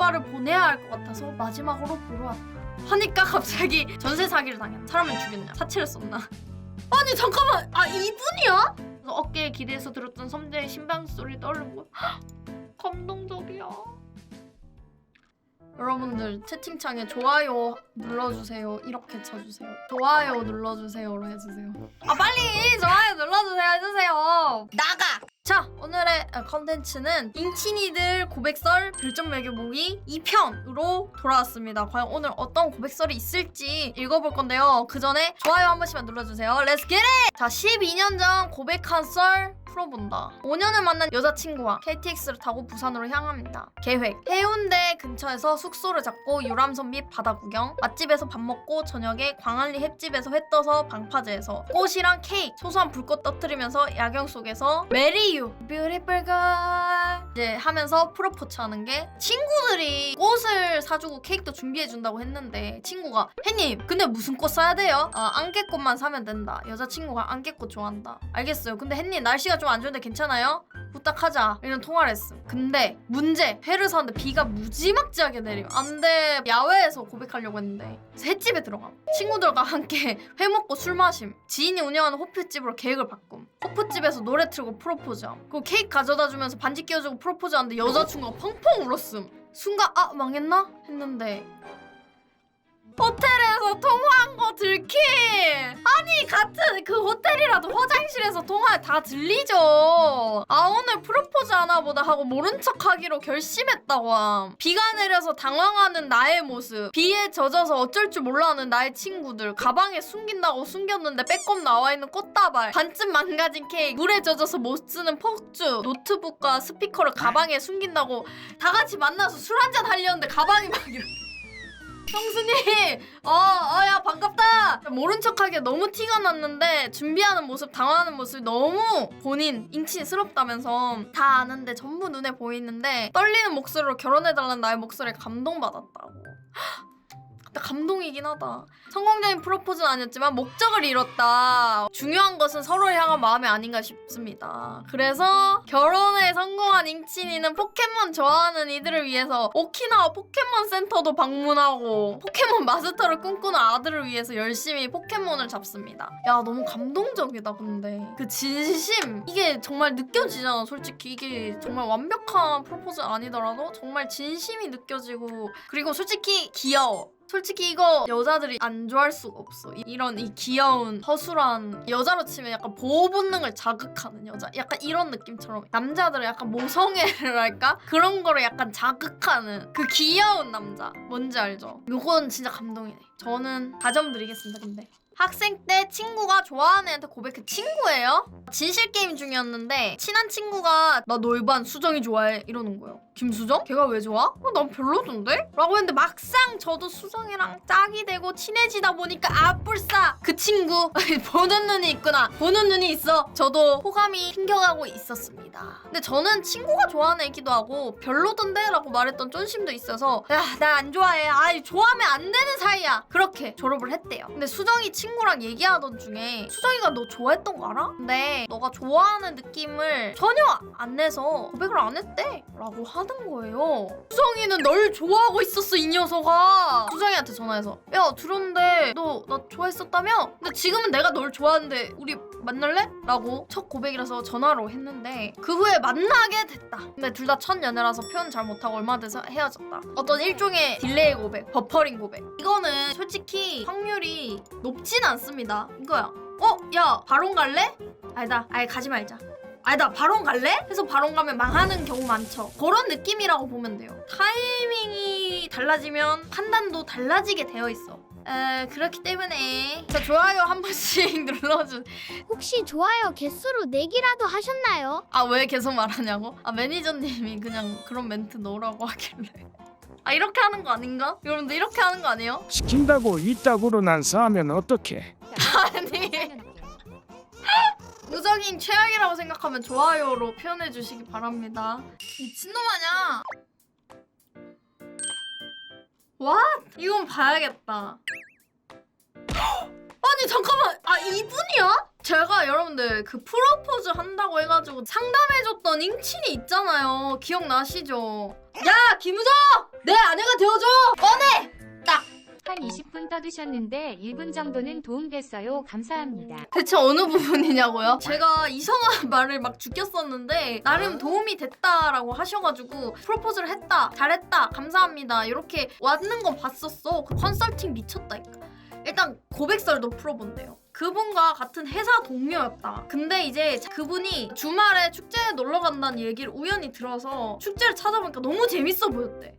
오빠를 보내야 할 것 같아서 마지막으로 보러 왔다. 하니까 갑자기 전세 사기를 당했. 사람을 죽였냐? 사체를 썼나? 아니 잠깐만, 아 이분이야? 그래서 어깨에 기대서 들었던 섬재의 심장 소리 떠오른 거. 감동적이야. 여러분들 채팅창에 좋아요 눌러주세요 이렇게 쳐주세요 좋아요 눌러주세요로 해주세요 아 빨리 좋아요 눌러주세요 해주세요 나가 자 오늘의 어, 컨텐츠는 인친이들 고백설 별점 매겨 보기 2편으로 돌아왔습니다. 과연 오늘 어떤 고백설이 있을지 읽어볼 건데요. 그 전에 좋아요 한 번씩만 눌러주세요. 겟잇 자 12년 전 고백한 썰 풀어본다. 5년을 만난 여자친구와 KTX를 타고 부산으로 향합니다. 계획. 해운대 근처에서 숙소를 잡고 유람선 및 바다 구경 맛집에서 밥 먹고 저녁에 광안리 횟집에서 회 떠서 방파제에서 꽃이랑 케이크 소소한 불꽃 떠뜨리면서 야경 속에서 메리 유. 뷰티풀 걸 이제 하면서 프로포즈 하는 게 친구들이 꽃을 사주고 케이크도 준비해준다고 했는데 친구가 혜님 근데 무슨 꽃 사야 돼요? 아 안개꽃만 사면 된다. 여자친구가 안개꽃 좋아한다 알겠어요. 근데 혜님 날씨가 좀 안 좋은데 괜찮아요? 부탁하자. 이런 통화를 했음. 근데 문제 회를 사는데 비가 무지막지하게 내려. 안돼. 야외에서 고백하려고 했는데 횟집에 들어감 친구들과 함께 회 먹고 술 마심. 지인이 운영하는 호프집으로 계획을 바꿈. 호프집에서 노래 틀고 프로포즈함. 그리고 케이크 가져다 주면서 반지 끼워주고 프로포즈하는데 여자친구가 펑펑 울었음 순간 아 망했나? 했는데 호텔에서 통화한 거 들킴 아니 같은 그 호텔이라도 화장실에서 통화 다 들리죠. 아 오늘 프로포즈 하나 보다 하고 모른 척 하기로 결심했다고 함. 비가 내려서 당황하는 나의 모습. 비에 젖어서 어쩔 줄 몰라하는 나의 친구들. 가방에 숨긴다고 숨겼는데 빼꼼 나와 있는 꽃다발. 반쯤 망가진 케이크. 물에 젖어서 못 쓰는 폭주. 노트북과 스피커를 가방에 숨긴다고 다 같이 만나서 술 한잔 하려는데 가방이 막 이렇게 형수님, 어, 어, 야, 반갑다. 모른 척하기에 너무 티가 났는데 준비하는 모습, 당하는 모습이 너무 본인 인친스럽다면서 다 아는데 전부 눈에 보이는데 떨리는 목소리로 결혼해달라는 나의 목소리에 감동받았다고. 감동이긴 하다. 성공적인 프로포즈는 아니었지만 목적을 이뤘다. 중요한 것은 서로를 향한 마음이 아닌가 싶습니다. 그래서 결혼에 성공한 잉친이는 포켓몬 좋아하는 이들을 위해서 오키나와 포켓몬 센터도 방문하고 포켓몬 마스터를 꿈꾸는 아들을 위해서 열심히 포켓몬을 잡습니다. 야 너무 감동적이다 근데 그 진심 이게 정말 느껴지잖아 솔직히 이게 정말 완벽한 프로포즈 아니더라도 정말 진심이 느껴지고 그리고 솔직히 귀여워. 솔직히 이거 여자들이 안 좋아할 수가 없어. 이- 이런 이 귀여운 허술한 여자로 치면 약간 보호 본능을 자극하는 여자. 약간 이런 느낌처럼 남자들은 약간 모성애를 할까? 그런 거를 약간 자극하는 그 귀여운 남자. 뭔지 알죠? 요건 진짜 감동이네. 저는 4점 드리겠습니다. 근데 학생 때 친구가 좋아하는 애한테 고백한 친구예요? 진실 게임 중이었는데 친한 친구가 나 너희 반 수정이 좋아해 이러는 거예요. 김수정? 걔가 왜 좋아? 어, 난 별로던데? 라고 했는데 막상 저도 수정이랑 짝이 되고 친해지다 보니까 아뿔싸 그 친구 보는 눈이 있구나 보는 눈이 있어 저도 호감이 튕겨가고 있었습니다 근데 저는 친구가 좋아하는 애기도 하고 별로던데? 라고 말했던 쫀심도 있어서 야 나 안 좋아해 아이 좋아하면 안 되는 사이야 그렇게 졸업을 했대요 근데 수정이 친구 랑 얘기하던 중에 수정이가 너 좋아했던 거 알아? 근데 너가 좋아하는 느낌을 전혀 안 내서 고백을 안 했대 라고 하는 거예요 수정이는 널 좋아하고 있었어 이 녀석아 수정이한테 전화해서 야 들었는데 너 나 좋아했었다며? 근데 지금은 내가 널 좋아하는데 우리 만날래? 라고 첫 고백이라서 전화로 했는데 그 후에 만나게 됐다. 근데 둘 다 첫 연애라서 표현 잘 못하고 얼마 돼서 헤어졌다. 어떤 일종의 딜레이 고백 버퍼링 고백. 이거는 솔직히 확률이 높진 않습니다. 이거야. 어? 야 바론 갈래? 아니다. 아예 가지 말자. 아니다 바론 갈래? 해서 바론 가면 망하는 경우 많죠. 그런 느낌이라고 보면 돼요. 타이밍이 달라지면 판단도 달라지게 되어 있어 에 그렇기 때문에 자 좋아요 한 번씩 눌러주 혹시 좋아요 개수로 내기라도 하셨나요? 아 왜 계속 말하냐고? 아 매니저님이 그냥 그런 멘트 넣으라고 하길래 아 이렇게 하는 거 아닌가? 여러분들 이렇게 하는 거 아니에요? 시킨다고 이따구로 난 싸면 어떡해 아니 우정인 최악이라고 생각하면 좋아요로 표현해 주시기 바랍니다 미친놈 아냐 와 이건 봐야겠다 아니 잠깐만 아 이분이야? 제가 여러분들 그 프로포즈 한다고 해가지고 상담해줬던 잉친이 있잖아요 기억나시죠? 야 김우정! 내 아내가 되어줘 꺼내 한 20분 떠드셨는데 1분 정도는 도움됐어요. 감사합니다. 대체 어느 부분이냐고요? 제가 이상한 말을 막 죽였었는데 나름 도움이 됐다라고 하셔가지고 프로포즈를 했다 잘했다 감사합니다 이렇게 왔는 건 봤었어 그 컨설팅 미쳤다니까 일단 고백설도 풀어본대요 그분과 같은 회사 동료였다 근데 이제 그분이 주말에 축제에 놀러 간다는 얘기를 우연히 들어서 축제를 찾아보니까 너무 재밌어 보였대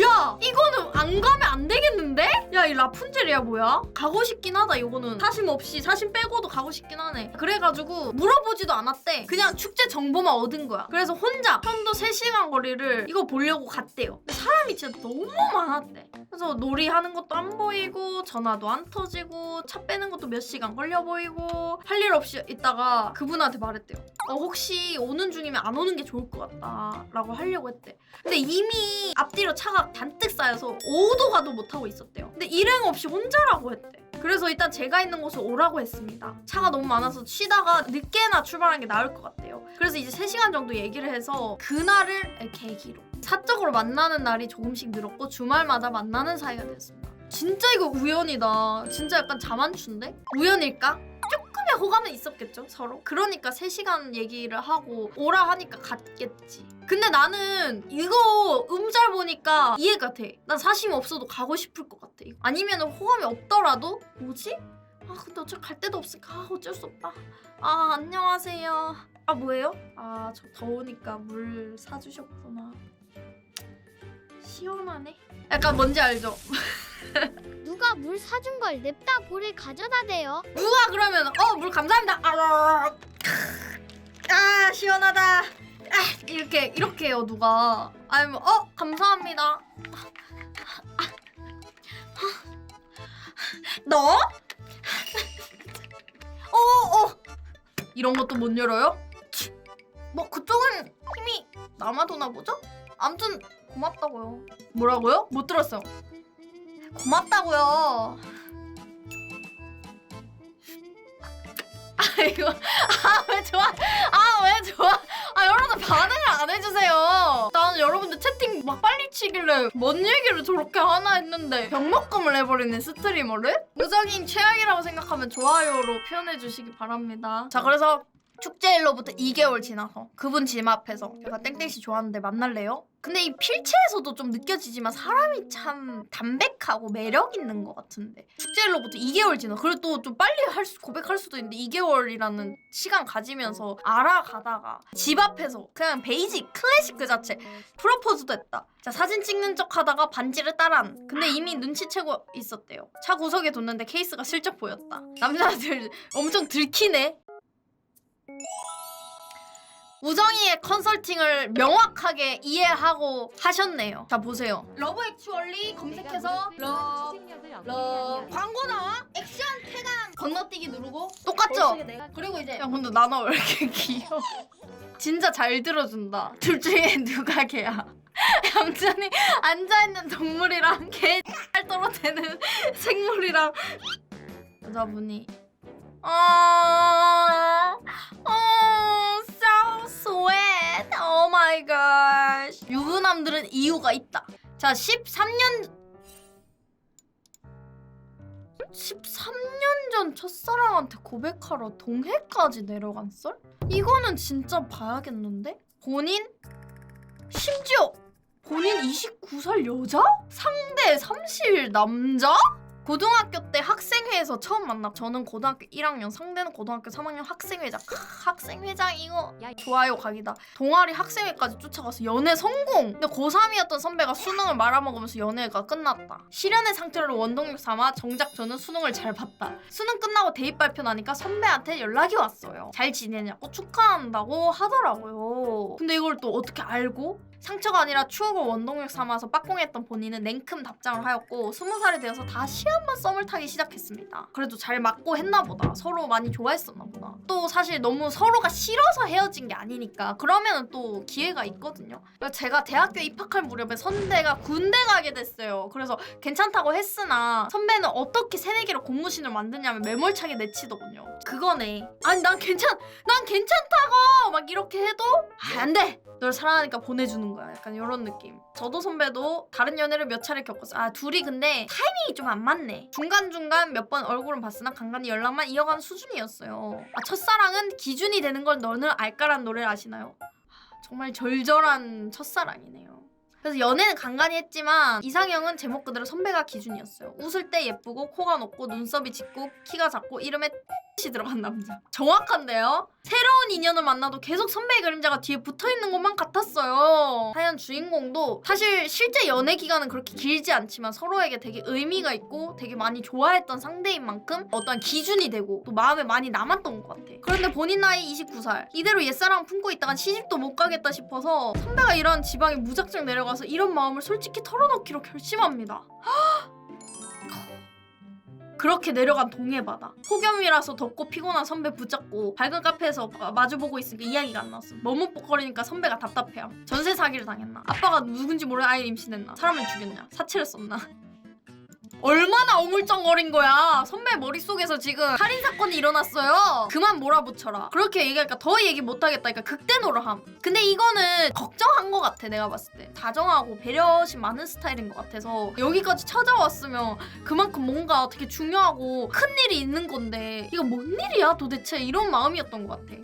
야 이거는 안 가면 안 되겠는데? 야 이 라푼젤이야 뭐야? 가고 싶긴 하다 이거는. 사심 없이 사심 빼고도 가고 싶긴 하네. 그래가지고 물어보지도 않았대. 그냥 축제 정보만 얻은 거야. 그래서 혼자 편도 3시간 거리를 이거 보려고 갔대요. 근데 사람이 진짜 너무 많았대. 그래서 놀이하는 것도 안 보이고 전화도 안 터지고 차 빼는 것도 몇 시간 걸려 보이고 할 일 없이 있다가 그분한테 말했대요. 어, 혹시 오는 중이면 안 오는 게 좋을 것 같다 라고 하려고 했대. 근데 이미 앞뒤로 차가 잔뜩 쌓여서 오도 가도 못하고 있었대요. 근데 일행 없이 혼자라고 했대. 그래서 일단 제가 있는 곳을 오라고 했습니다. 차가 너무 많아서 쉬다가 늦게나 출발하는 게 나을 것 같대요. 그래서 이제 3시간 정도 얘기를 해서 그날을 계기로 사적으로 만나는 날이 조금씩 늘었고 주말마다 만나는 사이가 됐습니다. 진짜 이거 우연이다. 진짜 약간 자만추인데? 우연일까? 호감은 있었겠죠 서로? 그러니까 3시간 얘기를 하고 오라 하니까 갔겠지. 근데 나는 이거 음잘 보니까 이해가 돼난 사심 없어도 가고 싶을 것 같아. 아니면 호감이 없더라도 뭐지? 아 근데 어차피 갈 데도 없으니까. 아, 어쩔 수 없다. 아 안녕하세요. 아 뭐예요? 아 저 더우니까 물 사주셨구나. 시원하네. 약간 뭔지 알죠? 누가 물 사준 걸 냅다 볼에 가져다 대요. 누가 그러면 어 물 감사합니다. 아, 아 시원하다. 아, 이렇게 이렇게 해요 누가 아니면 어 감사합니다. 너? 어 어. 이런 것도 못 열어요? 치, 뭐 그쪽은 힘이 남아도나 보죠? 아무튼 고맙다고요. 뭐라고요? 못 들었어요. 고맙다고요. 아 이거 아왜 좋아? 아왜 좋아? 아 여러분들 반응을 안 해주세요. 나는 여러분들 채팅 막 빨리 치길래 뭔 얘기를 저렇게 하나 했는데 병먹금을 해버리는 스트리머를? 우정인 최악이라고 생각하면 좋아요로 표현해 주시기 바랍니다. 자 그래서 축제일로부터 2개월 지나서 그분 집 앞에서 제가 땡땡씨 좋아하는데 만날래요? 근데 이 필체에서도 좀 느껴지지만 사람이 참 담백하고 매력 있는 것 같은데. 축제일로부터 2개월 지나. 그래도 또좀 빨리 할 수, 고백할 수도 있는데 2개월이라는 시간 가지면서 알아가다가 집 앞에서 그냥 베이직 클래식 그 자체 프로포즈도 했다. 자 사진 찍는 척 하다가 반지를 따란 근데 이미 눈치채고 있었대요. 차 구석에 뒀는데 케이스가 슬쩍 보였다. 남자들 엄청 들키네 우정이의 컨설팅을 명확하게 이해하고 하셨네요. 자 보세요. 러브 액츄얼리 검색해서 러, 러 광고 나와 액션 쾌감 건너뛰기 누르고 똑같죠? 그리고 이제 야 근데 나나 왜 이렇게 귀여워? 진짜 잘 들어준다. 둘 중에 누가 걔야? 얌전히 앉아있는 동물이랑 개 떨어대는 생물이랑 여자분이 어... 어... so sweet. Oh my gosh. 유부남들은 이유가 있다. 자, 13년 13년 전 첫사랑한테 고백하러 동해까지 내려간 썰? 이거는 진짜 봐야겠는데? 본인 심지어 본인 29살 여자? 상대 30일 남자? 고등학교 때 학생회에서 처음 만나. 저는 고등학교 1학년, 상대는 고등학교 3학년 학생회장. 크, 학생회장 이거 야, 좋아요 각이다. 동아리 학생회까지 쫓아가서 연애 성공. 근데 고3이었던 선배가 수능을 말아먹으면서 연애가 끝났다. 실연의 상태로 원동력 삼아 정작 저는 수능을 잘 봤다. 수능 끝나고 대입 발표 나니까 선배한테 연락이 왔어요. 잘 지내냐고 축하한다고 하더라고요. 근데 이걸 또 어떻게 알고? 상처가 아니라 추억을 원동력 삼아서 빡공했던 본인은 냉큼 답장을 하였고 스무 살이 되어서 다시 한번 썸을 타기 시작했습니다. 그래도 잘 맞고 했나 보다. 서로 많이 좋아했었나 보다. 또 사실 너무 서로가 싫어서 헤어진 게 아니니까 그러면은 또 기회가 있거든요. 제가 대학교 입학할 무렵에 선배가 군대 가게 됐어요. 그래서 괜찮다고 했으나 선배는 어떻게 새내기로 공무신을 만드냐면 매몰차게 내치더군요. 그거네. 아니 난 괜찮, 난 괜찮다고 막 이렇게 해도 아, 안 돼. 널 사랑하니까 보내주는 되는 거야. 약간 이런 느낌. 저도 선배도 다른 연애를 몇 차례 겪었어요. 아 둘이 근데 타이밍이 좀 안 맞네. 중간중간 몇 번 얼굴은 봤으나 간간히 연락만 이어가는 수준이었어요. 아 첫사랑은 기준이 되는 걸 너는 알까라는 노래를 아시나요? 아, 정말 절절한 첫사랑이네요. 그래서 연애는 간간히 했지만 이상형은 제목 그대로 선배가 기준이었어요. 웃을 때 예쁘고 코가 높고 눈썹이 짙고 키가 작고 이름에 이 들어간 남자. 정확한데요? 새로운 인연을 만나도 계속 선배의 그림자가 뒤에 붙어 있는 것만 같았어요. 사연 주인공도 사실 실제 연애 기간은 그렇게 길지 않지만 서로에게 되게 의미가 있고 되게 많이 좋아했던 상대인 만큼 어떤 기준이 되고 또 마음에 많이 남았던 것 같아. 그런데 본인 나이 29살. 이대로 옛사랑 품고 있다간 시집도 못 가겠다 싶어서 선배가 일하는 지방에 무작정 내려가서 이런 마음을 솔직히 털어놓기로 결심합니다. 그렇게 내려간 동해바다. 폭염이라서 덥고 피곤한 선배 붙잡고 밝은 카페에서 마- 마주보고 있으니까 이야기가 안 나왔어. 머뭇거리니까 선배가 답답해함 전세 사기를 당했나? 아빠가 누군지 모르는 아이를 임신했나? 사람을 죽였냐? 사체를 썼나 얼마나 어물쩡거린 거야. 선배 머릿속에서 지금 살인 사건이 일어났어요. 그만 몰아붙여라. 그렇게 얘기하니까 더 얘기 못 하겠다니까 극대노를 함. 근데 이거는 걱정한 것 같아 내가 봤을 때. 다정하고 배려심 많은 스타일인 것 같아서 여기까지 찾아왔으면 그만큼 뭔가 되게 중요하고 큰 일이 있는 건데 이거 뭔 일이야 도대체? 이런 마음이었던 것 같아.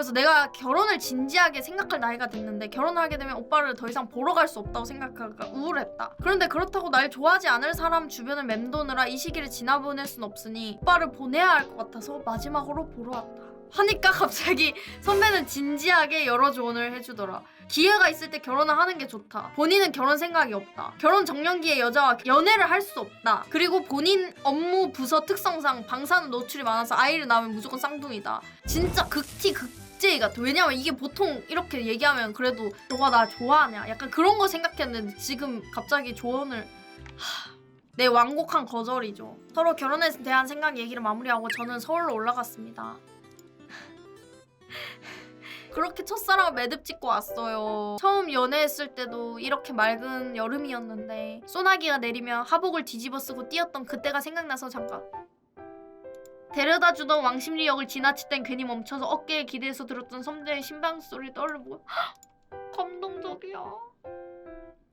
그래서 내가 결혼을 진지하게 생각할 나이가 됐는데 결혼을 하게 되면 오빠를 더 이상 보러 갈 수 없다고 생각하니까 우울했다. 그런데 그렇다고 날 좋아하지 않을 사람 주변을 맴도느라 이 시기를 지나보낼 순 없으니 오빠를 보내야 할 것 같아서 마지막으로 보러 왔다. 하니까 갑자기 선배는 진지하게 여러 조언을 해주더라. 기회가 있을 때 결혼을 하는 게 좋다. 본인은 결혼 생각이 없다. 결혼 정년기에 여자와 연애를 할 수 없다. 그리고 본인 업무 부서 특성상 방사능 노출이 많아서 아이를 낳으면 무조건 쌍둥이다. 진짜 극티 극 제이 같아. 왜냐면 이게 보통 이렇게 얘기하면 그래도 너가 나 좋아하냐? 약간 그런 거 생각했는데 지금 갑자기 조언을 하... 내 완곡한 거절이죠. 서로 결혼에 대한 생각 얘기를 마무리하고 저는 서울로 올라갔습니다. 그렇게 첫사랑을 매듭 짓고 왔어요. 처음 연애했을 때도 이렇게 맑은 여름이었는데 소나기가 내리며 하복을 뒤집어 쓰고 뛰었던 그때가 생각나서 잠깐 데려다 주던 왕십리 역을 지나칠 땐 괜히 멈춰서 어깨에 기대서 들었던 선배의 심장 소리를 떠올려보고 감동적이야.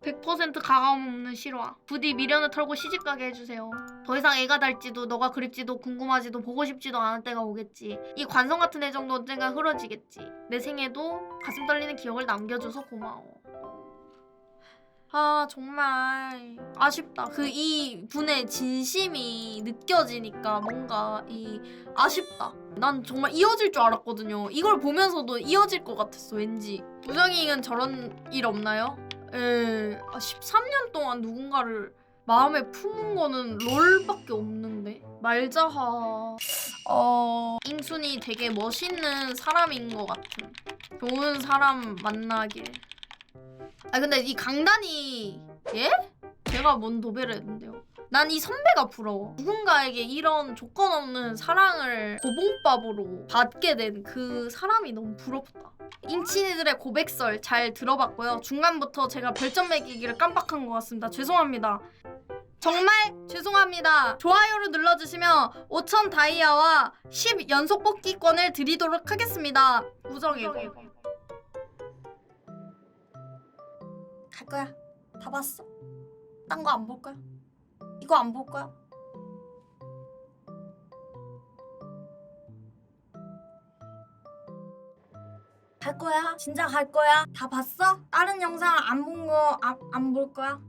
100% 가감 없는 실화. 부디 미련을 털고 시집가게 해주세요. 더 이상 애가 달지도 너가 그립지도 궁금하지도 보고 싶지도 않을 때가 오겠지. 이 관성 같은 애정도 언젠가 흐려지겠지. 내 생에도 가슴 떨리는 기억을 남겨줘서 고마워. 아 정말 아쉽다. 그 이 분의 진심이 느껴지니까 뭔가 이 아쉽다. 난 정말 이어질 줄 알았거든요. 이걸 보면서도 이어질 것 같았어 왠지. 우정이는 저런 일 없나요? 에, 아, 13년 동안 누군가를 마음에 품은 거는 롤밖에 없는데 말자하 어 잉순이 되게 멋있는 사람인 것 같은 좋은 사람 만나길 아 근데 이 강단이 예? 제가 뭔 도배를 했는데요 난 이 선배가 부러워 누군가에게 이런 조건 없는 사랑을 고봉밥으로 받게 된 그 사람이 너무 부럽다 인친이들의 고백설 잘 들어봤고요. 중간부터 제가 별점 매기기를 깜빡한 것 같습니다. 죄송합니다. 정말 죄송합니다. 좋아요를 눌러주시면 5천 다이아와 10 연속 뽑기권을 드리도록 하겠습니다. 우정이고. 거야. 다 봤어. 딴 거 안 볼 거야. 이거 안 볼 거야. 갈 거야? 진짜 갈 거야? 다 봤어? 다른 영상 안 본 거 안 안 볼 거야?